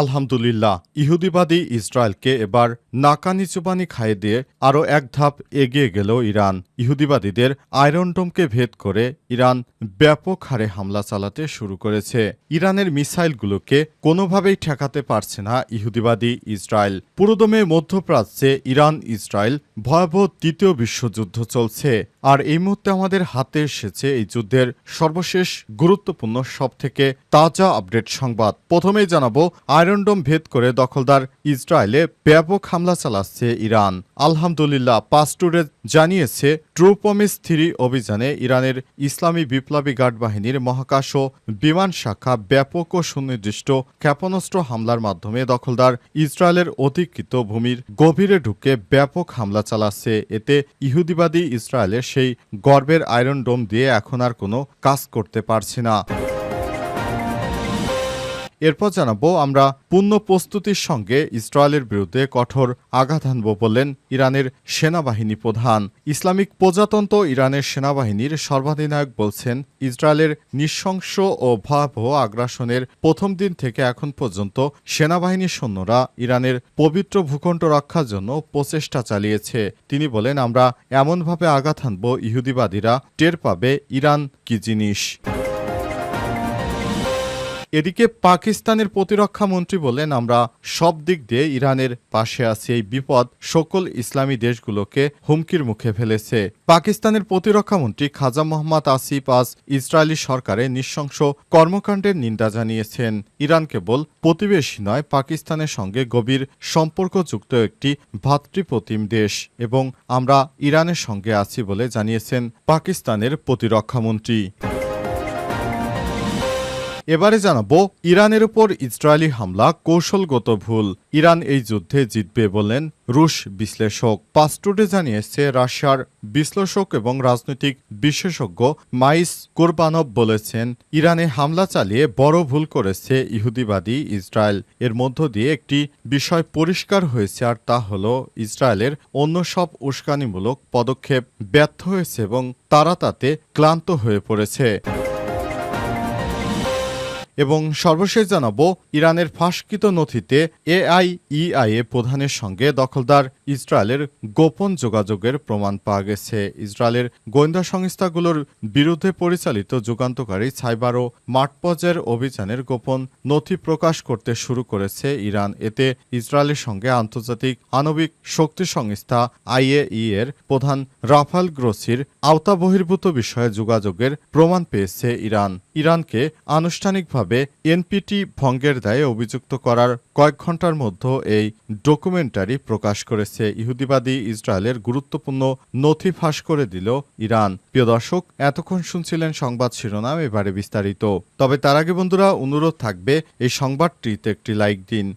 আলহামদুলিল্লাহ, ইহুদিবাদী ইসরায়েলকে এবার নাকানি চুবানি খাইয়ে দিয়ে আরও এক ধাপ এগিয়ে গেল ইরান। ইহুদিবাদীদের আয়রন ডোমকে ভেদ করে ইরান ব্যাপক হারে হামলা চালাতে শুরু করেছে। ইরানের মিসাইলগুলোকে কোনোভাবেই ঠেকাতে পারছে না ইহুদিবাদী ইসরায়েল। পুরোদমে মধ্যপ্রাচ্যে ইরান ইসরায়েল ভয়াবহ দ্বিতীয় বিশ্বযুদ্ধ চলছে। আর এই মুহূর্তে আমাদের হাতে এসেছে এই যুদ্ধের সর্বশেষ গুরুত্বপূর্ণ সবথেকে তাজা আপডেট সংবাদ। প্রথমেই জানাব আয়রনডোম ভেদ করে দখলদার ইসরায়েলে ব্যাপক হামলা চালাচ্ছে ইরান। আলহামদুলিল্লাহ পাস্টুরে জানিয়েছে, ট্রুপমিস থ্রি অভিযানে ইরানের ইসলামী বিপ্লবী গার্ড বাহিনীর মহাকাশ ও বিমান শাখা ব্যাপক ও সুনির্দিষ্ট ক্ষেপণাস্ত্র হামলার মাধ্যমে দখলদার ইসরায়েলের অধিকৃত ভূমির গভীরে ঢুকে ব্যাপক হামলা চালাচ্ছে। এতে ইহুদিবাদী ইসরায়েলের সেই গর্বের আয়রন ডোম দিয়ে এখন আর কোনো কাজ করতে পারছি না। এরপর জানাব, আমরা পূর্ণ প্রস্তুতির সঙ্গে ইসরায়েলের বিরুদ্ধে কঠোর আঘাত হানব বললেন ইরানের সেনাবাহিনী প্রধান। ইসলামিক প্রজাতন্ত্র ইরানের সেনাবাহিনীর সর্বাধিনায়ক বলছেন, ইসরায়েলের নৃশংস ও ভয়াবহ আগ্রাসনের প্রথম দিন থেকে এখন পর্যন্ত সেনাবাহিনীর সৈন্যরা ইরানের পবিত্র ভূখণ্ড রক্ষার জন্য প্রচেষ্টা চালিয়েছে। তিনি বলেন, আমরা এমনভাবে আঘাত হানব, ইহুদিবাদীরা টের পাবে, ইরান কি জিনিস? এদিকে পাকিস্তানের প্রতিরক্ষা মন্ত্রী বলেন, আমরা সব দিক দিয়ে ইরানের পাশে আছি। এই বিপদ সকল ইসলামী দেশগুলোকে হুমকির মুখে ফেলেছে। পাকিস্তানের প্রতিরক্ষা মন্ত্রী খাজা মোহাম্মদ আসিফ আজ ইসরায়েলি সরকারের নৃশংস কর্মকাণ্ডের নিন্দা জানিয়েছেন। ইরান কেবল প্রতিবেশী নয়, পাকিস্তানের সঙ্গে গভীর সম্পর্কযুক্ত একটি ভাতৃপ্রতিম দেশ এবং আমরা ইরানের সঙ্গে আছি বলে জানিয়েছেন পাকিস্তানের প্রতিরক্ষামন্ত্রী এবারে জানাব, ইরানের উপর ইসরায়েলি হামলা কৌশলগত ভুল। ইরান এই যুদ্ধে জিতবে বললেন রুশ বিশ্লেষক। পাস্টুডে জানিয়েছে, রাশিয়ার বিশ্লেষক এবং রাজনৈতিক বিশেষজ্ঞ মাইস কোরবানভ বলেছেন, ইরানে হামলা চালিয়ে বড় ভুল করেছে ইহুদিবাদী ইসরায়েল। এর মধ্য দিয়ে একটি বিষয় পরিষ্কার হয়েছে আর তা হল, ইসরায়েলের অন্য সব উস্কানিমূলক পদক্ষেপ ব্যর্থ হয়েছে এবং তারা তাতে ক্লান্ত হয়ে পড়েছে। এবং সর্বশেষ জানাব, ইরানের ফাঁসকৃত নথিতে এআইইআইএ প্রধানের সঙ্গে দখলদার ইসরায়েলের গোপন যোগাযোগের প্রমাণ পাওয়া গেছে। ইসরায়েলের গোয়েন্দা সংস্থাগুলোর বিরুদ্ধে পরিচালিত যুগান্তকারী সাইবার ও মাঠ পর্যায়ের অভিযানের গোপন নথি প্রকাশ করতে শুরু করেছে ইরান। এতে ইসরায়েলের সঙ্গে আন্তর্জাতিক আণবিক শক্তি সংস্থা আইএই এর প্রধান রাফাল গ্রোসির আওতা বহির্ভূত বিষয়ে যোগাযোগের প্রমাণ পেয়েছে ইরান। ইরানকে আনুষ্ঠানিকভাবে এনপিটি ভঙ্গের দায়ে অভিযুক্ত করার কয়েক ঘণ্টার মধ্যে এই ডকুমেন্টারি প্রকাশ করেছে। ইহুদিবাদী ইসরায়েলের গুরুত্বপূর্ণ নথি ফাঁস করে দিল ইরান। প্রিয় দর্শক, এতক্ষণ শুনছিলেন সংবাদ শিরোনাম, এবারে বিস্তারিত। তবে তার আগে বন্ধুরা, অনুরোধ থাকবে এই সংবাদটিতে একটি লাইক দিন।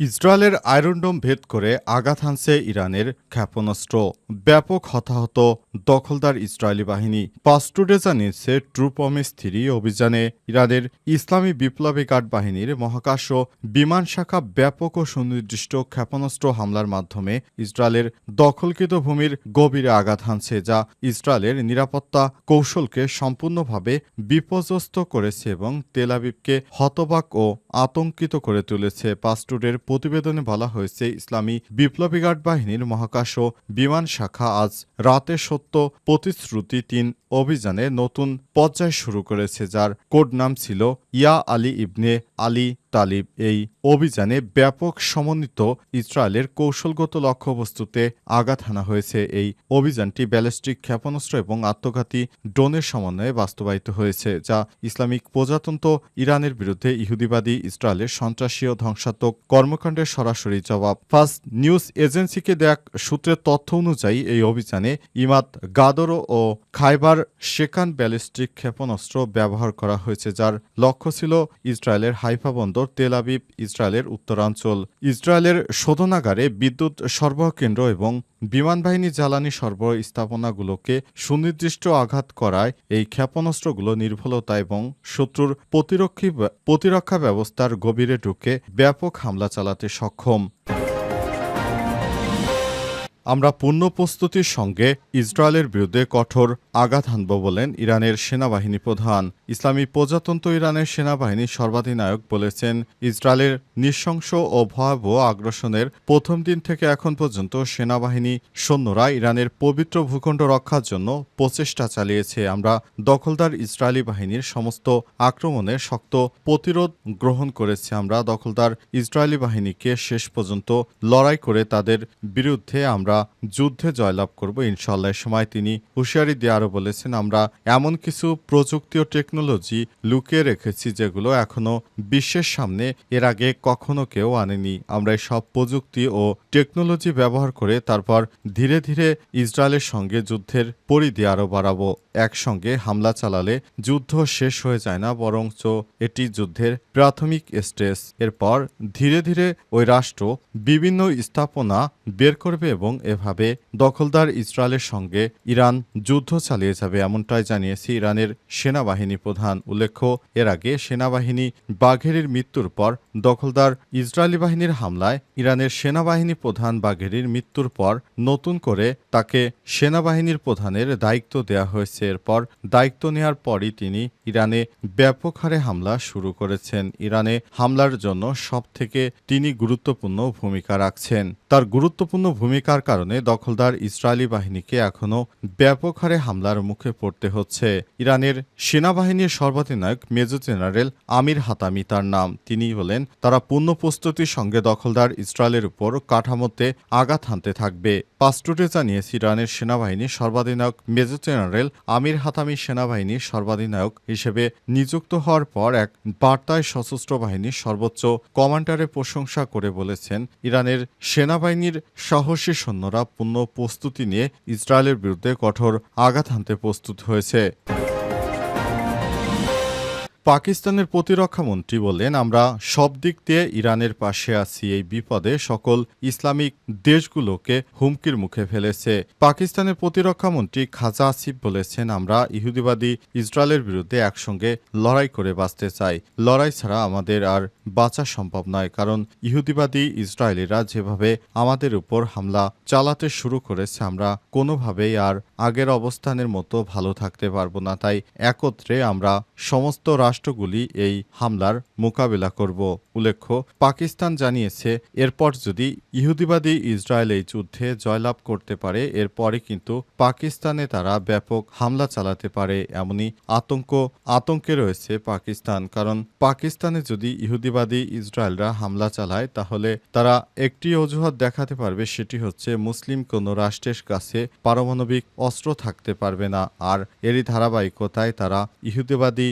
ইসরায়েলের আয়রনডোম ভেদ করে আঘাত হানছে ইরানের ক্ষেপণাস্ত্র। ব্যাপক হতাহত দখলদার ইসরায়েলি বাহিনী। পাস্টুডে জানিয়েছে ট্রুপমিস থ্রি অভিযানে ইরানের ইসলামী বিপ্লবী গার্ড বাহিনীর মহাকাশ ও বিমান শাখা ব্যাপক ও সুনির্দিষ্ট ক্ষেপণাস্ত্র হামলার মাধ্যমে ইসরায়েলের দখলকৃত ভূমির গভীরে আঘাত হানছে, যা ইসরায়েলের নিরাপত্তা কৌশলকে সম্পূর্ণভাবে বিপর্যস্ত করেছে এবং তেলাবিবকে হতবাক ও আতঙ্কিত করে তুলেছে। পাস্টুডের প্রতিবেদনে বলা হয়েছে, ইসলামী বিপ্লবী গার্ড বাহিনীর মহাকাশ ও বিমান শাখা আজ রাতে প্রতিশ্রুতি তিন অভিযানে নতুন পর্যায় শুরু করেছে, যার কোড নাম ছিল ইয়া আলী ইবনে আলী তালিব এই অভিযানে ব্যাপক সমন্বিত ইসরায়েলের কৌশলগত লক্ষ্যবস্তুতে আঘাত হানা হয়েছে। এই অভিযানটি ব্যালিস্টিক ক্ষেপণাস্ত্র এবং আত্মঘাতী ড্রোনের সমন্বয়ে বাস্তবায়িত হয়েছে, যা ইসলামিক প্রজাতন্ত্র ইরানের বিরুদ্ধে ইহুদিবাদী ইসরায়েলের সন্ত্রাসী ও ধ্বংসাত্মক কর্মকাণ্ডের সরাসরি জবাব। ফার্স্ট নিউজ এজেন্সিকে দেয়া সূত্রের তথ্য অনুযায়ী এই অভিযানে ইমাদ গাদরো ও খাইবার শেকান ব্যালিস্টিক ক্ষেপণাস্ত্র ব্যবহার করা হয়েছে, যার লক্ষ্য ছিল ইসরায়েলের হাইফা বন্দর তেল আবিব ইসরায়েলের উত্তরাঞ্চল। ইসরায়েলের শোধনাগারে বিদ্যুৎ সরবরাহ কেন্দ্র এবং বিমানবাহিনী জ্বালানি সরবরাহ স্থাপনাগুলোকে সুনির্দিষ্ট আঘাত করায় এই ক্ষেপণাস্ত্রগুলো নির্ভুলতা এবং শত্রুর প্রতিরক্ষী প্রতিরক্ষা ব্যবস্থার গভীরে ঢুকে ব্যাপক হামলা চালাতে সক্ষম। আমরা পূর্ণ প্রস্তুতির সঙ্গে ইসরায়েলের বিরুদ্ধে কঠোর আঘাত হানব বলেন ইরানের সেনাবাহিনী প্রধান। ইসলামী প্রজাতন্ত্র ইরানের সেনাবাহিনীর সর্বাধিনায়ক বলেছেন, ইসরায়েলের নৃশংস ও ভয়াবহ আগ্রাসনের প্রথম দিন থেকে এখন পর্যন্ত সেনাবাহিনী সৈন্যরা ইরানের পবিত্র ভূখণ্ড রক্ষার জন্য প্রচেষ্টা চালিয়েছে। আমরা দখলদার ইসরায়েলি বাহিনীর সমস্ত আক্রমণের শক্ত প্রতিরোধ গ্রহণ করেছে। আমরা দখলদার ইসরায়েলি বাহিনীকে শেষ পর্যন্ত লড়াই করে তাদের বিরুদ্ধে আমরা যুদ্ধে জয়লাভ করব ইনশাল্লাহ সময় তিনি হুঁশিয়ারি দিয়ে আরও বলেছেন, আমরা এমন কিছু প্রযুক্তি ও টেকনোলজি লুকিয়ে রেখেছি যেগুলো এখনও বিশ্বের সামনে এর আগে কখনো কেউ আনেনি। আমরা সব প্রযুক্তি ও টেকনোলজি ব্যবহার করে তারপর ধীরে ধীরে ইসরায়েলের সঙ্গে যুদ্ধের পরিধি আরও বাড়াবো। একসঙ্গে হামলা চালালে যুদ্ধ শেষ হয়ে যায় না, বরঞ্চ এটি যুদ্ধের প্রাথমিক স্টেজ। এরপর ধীরে ধীরে ওই রাষ্ট্র বিভিন্ন স্থাপনা বের করবে এবং এভাবে দখলদার ইসরায়েলের সঙ্গে ইরান যুদ্ধ চালিয়ে যাবে এমনটাই জানিয়েছে ইরানের সেনাবাহিনী প্রধান। উল্লেখ্য, এর আগে সেনাবাহিনী বাঘেরির মৃত্যুর পর দখলদার ইসরায়েলি বাহিনীর হামলায় ইরানের সেনাবাহিনী প্রধান বাঘেরির মৃত্যুর পর নতুন করে তাকে সেনাবাহিনীর প্রধানের দায়িত্ব দেওয়া হয়েছে। এরপর দায়িত্ব নেওয়ার পরই তিনি ইরানে ব্যাপক হারে হামলা শুরু করেছেন। ইরানে হামলার জন্য সব থেকে তিনি গুরুত্বপূর্ণ ভূমিকা রাখছেন। তার গুরুত্বপূর্ণ ভূমিকার কারণে দখলদার ইসরায়েলি বাহিনীকে এখনও ব্যাপক হারে হামলার মুখে পড়তে হচ্ছে। ইরানের সেনাবাহিনীর সর্বাধিনায়ক মেজর জেনারেল আমির হাতামি তার নাম। তিনি বলেন, তারা পূর্ণ প্রস্তুতির সঙ্গে দখলদার ইসরায়েলের উপর কাঠামোতে আঘাত হানতে থাকবে। পাস্টুটে জানিয়েছে ইরানের সেনাবাহিনীর সর্বাধিনায়ক মেজর জেনারেল আমির হাতামি সেনাবাহিনীর সর্বাধিনায়ক হিসেবে নিযুক্ত হওয়ার পর এক বার্তায় সশস্ত্র বাহিনীর সর্বোচ্চ কমান্ডারের প্রশংসা করে বলেছেন, ইরানের সেনাবাহিনীর সাহসী সৈন্যরা পূর্ণ প্রস্তুতি নিয়ে ইসরায়েলের বিরুদ্ধে কঠোর আঘাত হানতে প্রস্তুত হয়েছে। পাকিস্তানের প্রতিরক্ষা মন্ত্রী বললেন, আমরা সব দিক দিয়ে ইরানের পাশে আছি। এই বিপদে সকল ইসলামিক দেশগুলোকে হুমকির মুখে ফেলেছে। পাকিস্তানের প্রতিরক্ষা মন্ত্রী খাজা আসিফ বলেছেন, আমরা ইহুদিবাদী ইসরায়েলের বিরুদ্ধে একসঙ্গে লড়াই করে বাঁচতে চাই। লড়াই ছাড়া আমাদের আর বাঁচা সম্ভব নয়, কারণ ইহুদিবাদী ইসরায়েলিরা যেভাবে আমাদের উপর হামলা চালাতে শুরু করেছে, আমরা কোনোভাবেই আর আগের অবস্থানের মতো ভালো থাকতে পারব না। তাই একত্রে আমরা সমস্ত রাষ্ট্রগুলি এই হামলার মোকাবেলা করব। উল্লেখ্য, পাকিস্তান জানিয়েছে, এরপর যদি ইহুদিবাদী ইসরায়েল এই যুদ্ধে জয়লাভ করতে পারে এরপরে কিন্তু পাকিস্তানে তারা ব্যাপক হামলা চালাতে পারে এমনই আতঙ্ক, আতঙ্কে রয়েছে পাকিস্তান। কারণ পাকিস্তানে যদি ইহুদিবাদী ইসরায়েলরা হামলা চালায়, তাহলে তারা একটি অজুহাত দেখাতে পারবে, সেটি হচ্ছে মুসলিম কোনো রাষ্ট্রের কাছে পারমাণবিক অস্ত্র থাকতে পারবে না। আর এরই ধারাবাহিকতায় তারা ইহুদিবাদী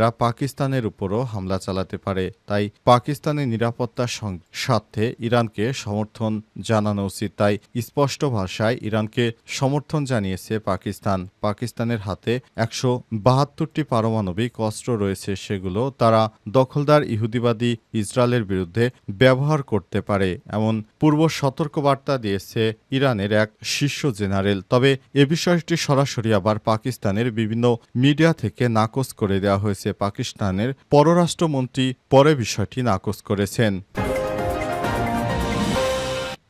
ইসরায়েলরা পাকিস্তানের উপরও হামলা চালাতে পারে, তাই পাকিস্তানের নিরাপত্তার স্বার্থে ইরানকে সমর্থন জানানো উচিত। তাই স্পষ্ট ভাষায় ইরানকে সমর্থন জানিয়েছে পাকিস্তান। পাকিস্তানের হাতে একশো বাহাত্তরটি পারমাণবিক অস্ত্র রয়েছে, সেগুলো তারা দখলদার ইহুদিবাদী ইসরায়েলের বিরুদ্ধে ব্যবহার করতে পারে, এমন পূর্ব সতর্কবার্তা দিয়েছে ইরানের এক শীর্ষ জেনারেল। তবে এ বিষয়টি সরাসরি আবার পাকিস্তানের বিভিন্ন মিডিয়া থেকে নাকচ করে দেওয়া হয়েছে। পাকিস্তানের পররাষ্ট্রমন্ত্রী পরে বিষয়টি নাকচ করেছেন।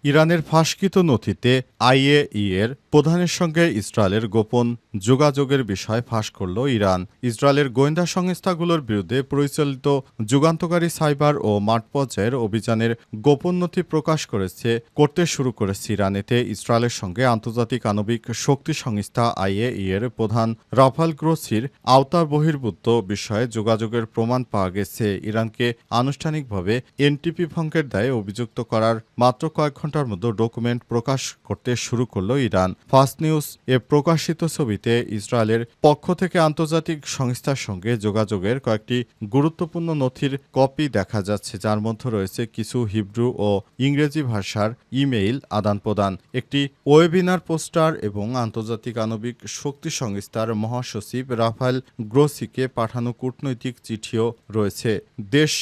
ইরানের ফাঁসকৃত নথিতে আইএই এর প্রধানের সঙ্গে ইসরায়েলের গোপন যোগাযোগের বিষয় ফাঁস করল ইরান। ইসরায়েলের গোয়েন্দা সংস্থাগুলোর বিরুদ্ধে পরিচালিত যুগান্তকারী সাইবার ও মাঠ পর্যায়ের অভিযানের গোপন নথি প্রকাশ করেছে, করতে শুরু করেছে ইরান। এতে ইসরায়েলের সঙ্গে আন্তর্জাতিক আণবিক শক্তি সংস্থা আইএই এর প্রধান রাফাল গ্রোসির আওতা বহির্ভূত বিষয়ে যোগাযোগের প্রমাণ পাওয়া গেছে। ইরানকে আনুষ্ঠানিকভাবে এনটিপি ভঙ্গের দায়ে অভিযুক্ত করার মাত্র কয়েক ঘণ্টার মধ্যে ডকুমেন্ট প্রকাশ করতে শুরু করল ইরান। ফাস্ট নিউজ এ প্রকাশিত ছবিতে ইসরায়েলের পক্ষ থেকে আন্তর্জাতিক সংস্থার সঙ্গে যোগাযোগের কয়েকটি গুরুত্বপূর্ণ নথির কপি দেখা যাচ্ছে, যার মধ্যে রয়েছে কিছু হিব্রু ও ইংরেজি ভাষার ইমেইল আদান প্রদান একটি ওয়েবিনার পোস্টার এবং আন্তর্জাতিক আণবিক শক্তি সংস্থার মহাসচিব রাফায়েল গ্রোসিকে পাঠানো কূটনৈতিক চিঠিও রয়েছে। দেশ,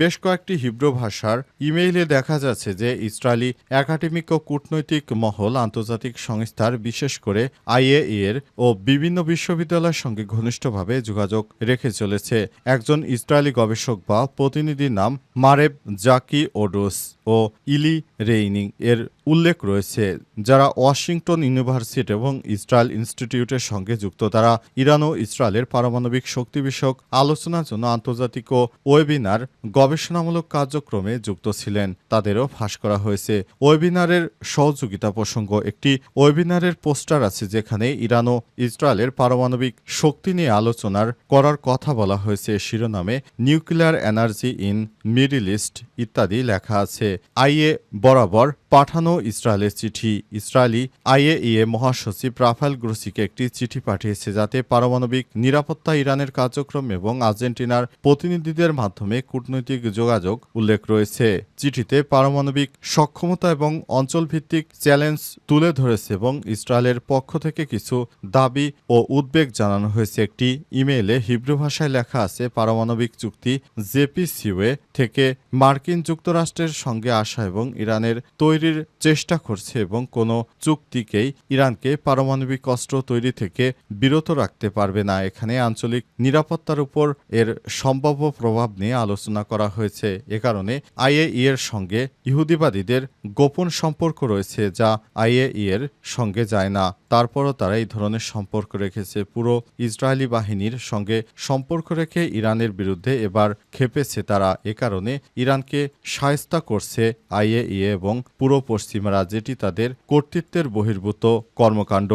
বেশ কয়েকটি হিব্রু ভাষার ইমেইলে দেখা যাচ্ছে যে ইসরায়েলি একাডেমিক ও কূটনৈতিক মহল আন্তর্জাতিক সংস্থার, বিশেষ করে আইএর ও বিভিন্ন বিশ্ববিদ্যালয়ের সঙ্গে ঘনিষ্ঠভাবে যোগাযোগ রেখে চলেছে। একজন ইসরায়েলি গবেষক বা প্রতিনিধির নাম মারেব জাকি ওডোস ও ইলি রেইনিং। এর উল্লেখ রয়েছে যারা ওয়াশিংটন ইউনিভার্সিটি এবং ইসরায়েল ইনস্টিটিউটের সঙ্গে যুক্ত। তারা ইরান ও ইসরায়েলের পারমাণবিক শক্তি বিষয়ক আলোচনার জন্য আন্তর্জাতিক ওয়েবিনার গবেষণামূলক কার্যক্রমে যুক্ত ছিলেন। তাদেরও ফাঁস করা হয়েছে। ওয়েবিনারের সহযোগিতা প্রসঙ্গ, একটি ওয়েবিনারের পোস্টার আছে যেখানে ইরান ও ইসরায়েলের পারমাণবিক শক্তি নিয়ে আলোচনার করার কথা বলা হয়েছে। শিরোনামে, nuclear energy in middle east ইত্যাদি লেখা আছে। আইএ বরাবর পাঠানো ইসরায়েলের চিঠি। ইসরায়েলি আইএইএ মহাসচিব রাফাল গ্রোসিকে একটি চিঠি পাঠিয়েছে যাতে পারমাণবিক নিরাপত্তা, ইরানের কার্যক্রম এবং আর্জেন্টিনার প্রতিনিধিদের মাধ্যমে কূটনৈতিক যোগাযোগ উল্লেখ রয়েছে। চিঠিতে পারমাণবিক সক্ষমতা এবং অঞ্চলভিত্তিক চ্যালেঞ্জ তুলে ধরেছে এবং ইসরায়েলের পক্ষ থেকে কিছু দাবি ও উদ্বেগ জানানো হয়েছে। একটি ইমেইলে হিব্রু ভাষায় লেখা আছে, পারমাণবিক চুক্তি জেপিসিওয়ে থেকে মার্কিন যুক্তরাষ্ট্রের সঙ্গে আসা এবং ইরানের তৈরির চেষ্টা করছে এবং কোনো চুক্তিকেই ইরানকে পারমাণবিক অস্ত্র তৈরি থেকে বিরত রাখতে পারবে না। এখানে আঞ্চলিক নিরাপত্তার উপর এর সম্ভাব্য প্রভাব নিয়ে আলোচনা করা হয়েছে। এ কারণে আইএই এর সঙ্গে ইহুদিবাদীদের গোপন সম্পর্ক রয়েছে যা আইএই এর সঙ্গে যায় না। তারপরও তারা এই ধরনের সম্পর্ক রেখেছে। পুরো ইসরায়েলি বাহিনীর সঙ্গে সম্পর্ক রেখে ইরানের বিরুদ্ধে এবার খেপেছে তারা। এ কারণে ইরানকে সায়স্তা করছে আইএই এবং পুরো পশ্চিমারা যেটি তাদের কর্তৃত্বের বহির্ভূত কর্মকাণ্ড।